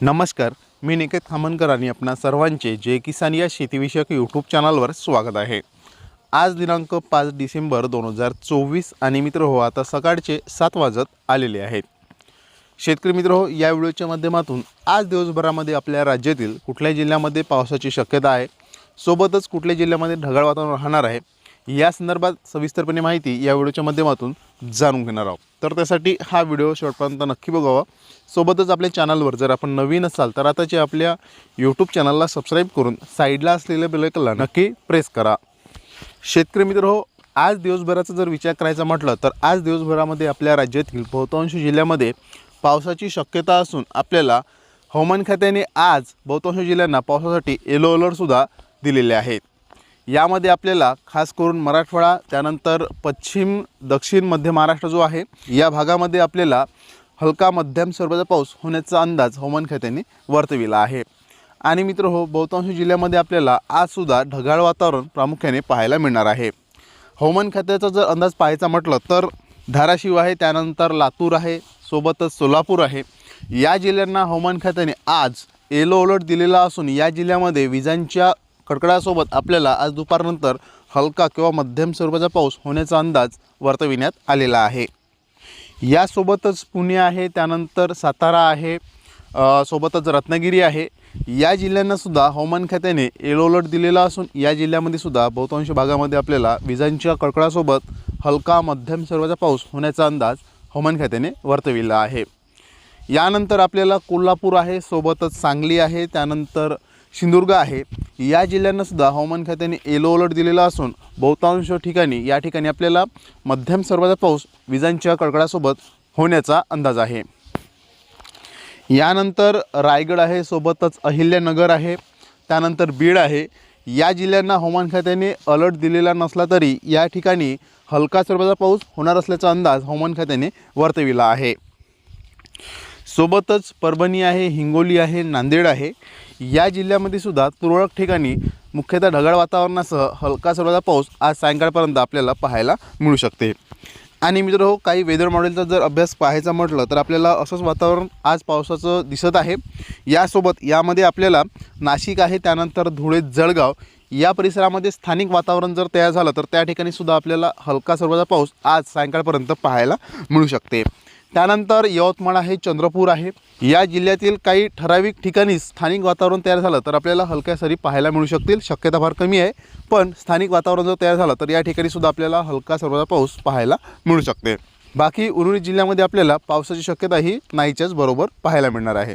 नमस्कार मी निकेत खामनकर आणि आपणा सर्वांचे जय किसान या शेतीविषयक यूट्यूब चॅनलवर स्वागत आहे. आज दिनांक पाच डिसेंबर दोन हजार चोवीस आणि मित्र हो आता सकाळचे सात वाजत आलेले आहेत. शेतकरी मित्र हो या व्हिडिओच्या माध्यमातून आज दिवसभरामध्ये आपल्या राज्यातील कुठल्या जिल्ह्यामध्ये पावसाची शक्यता आहे? सोबतच कुठल्या जिल्ह्यामध्ये ढगाळ वातावरण राहणार आहे? या संदर्भात सविस्तरपणे माहिती या व्हिडिओच्या माध्यमातून जाणून घेणार आहोत. तर त्यासाठी हा व्हिडिओ शेवटपर्यंत नक्की बघावा. सोबतच आपल्या चॅनलवर जर आपण नवीन असाल तर आताचे आपल्या यूट्यूब चॅनलला सबस्क्राईब करून साईडला असलेल्या बेलकला नक्की प्रेस करा. शेतकरी मित्र हो आज दिवसभराचा जर विचार करायचा म्हटलं तर आज दिवसभरामध्ये आपल्या राज्यातील बहुतांश जिल्ह्यामध्ये पावसाची शक्यता असून आपल्याला हवामान खात्याने आज बहुतांश जिल्ह्यांना पावसासाठी येलो अलर्टसुद्धा दिलेले आहेत. यामध्ये आपल्याला खास करून मराठवाडा त्यानंतर पश्चिम दक्षिण मध्य महाराष्ट्र जो आहे या भागामध्ये आपल्याला हलका मध्यम स्वरूपाचा पाऊस होण्याचा अंदाज हवामान खात्याने वर्तविला आहे. आणि मित्र हो बहुतांश जिल्ह्यामध्ये आपल्याला आजसुद्धा ढगाळ वातावरण प्रामुख्याने पाहायला मिळणार आहे. हवामान खात्याचा जर अंदाज पाहायचा म्हटलं तर धाराशिव आहे त्यानंतर लातूर आहे सोबतच सोलापूर आहे. या जिल्ह्यांना हवामान खात्याने आज येलो अलर्ट दिलेला असून या जिल्ह्यामध्ये विजांच्या कडकडासोबत आपल्याला आज दुपारनंतर हलका किंवा मध्यम स्वरूपाचा पाऊस होण्याचा अंदाज वर्तविण्यात आलेला आहे. यासोबतच पुणे आहे त्यानंतर सातारा आहे सोबतच रत्नागिरी आहे. या जिल्ह्यांनासुद्धा हवामान खात्याने येलो अलर्ट दिलेला असून या जिल्ह्यामध्ये सुद्धा बहुतांश भागामध्ये आपल्याला विजांच्या कडकडासोबत हलका मध्यम स्वरूपाचा पाऊस होण्याचा अंदाज हवामान खात्याने वर्तविला आहे. यानंतर आपल्याला कोल्हापूर आहे सोबतच सांगली आहे त्यानंतर सिंधुदुर्ग आहे. या जिल्ह्यांनासुद्धा हवामान खात्याने येलो अलर्ट दिलेला असून बहुतांश ठिकाणी या ठिकाणी आपल्याला मध्यम स्वरूपाचा पाऊस विजांच्या कडकडासोबत होण्याचा अंदाज आहे. यानंतर रायगड आहे सोबतच अहिल्यानगर आहे त्यानंतर बीड आहे. या जिल्ह्यांना हवामान खात्याने अलर्ट दिलेला नसला तरी या ठिकाणी हलका स्वरूपाचा पाऊस होणार असल्याचा अंदाज हवामान खात्याने वर्तविला आहे. सोबतच परभणी आहे हिंगोली आहे नांदेड आहे. या जिल्ह्यामध्ये सुद्धा तुरळक ठिकाणी मुख्यतः ढगाळ वातावरणासह हलका स्वरूपाचा पाऊस आज सायंकाळपर्यंत आपल्याला पाहायला मिळू शकते. आणि मित्र हो काही वेदर मॉडेलचा जर अभ्यास पाहायचा म्हटलं तर आपल्याला असंच वातावरण आज पावसाचं दिसत आहे. यासोबत यामध्ये आपल्याला नाशिक आहे त्यानंतर धुळे जळगाव या परिसरामध्ये स्थानिक वातावरण जर तयार झालं तर त्या ठिकाणी सुद्धा आपल्याला हलका स्वरूपाचा पाऊस आज सायंकाळपर्यंत पाहायला मिळू शकते. त्यानंतर यवतमाळ आहे चंद्रपूर आहे. या जिल्ह्यातील काही ठराविक ठिकाणी स्थानिक वातावरण तयार झालं तर आपल्याला हलक्या सरी पाहायला मिळू शकतील. शक्यता फार कमी आहे पण स्थानिक वातावरण जर तयार झालं तर या ठिकाणी सुद्धा आपल्याला हलका स्वरूपाचा पाऊस पाहायला मिळू शकते. बाकी उरुळी जिल्ह्यामध्ये आपल्याला पावसाची शक्यता ही नाहीच्याच बरोबर पाहायला मिळणार आहे.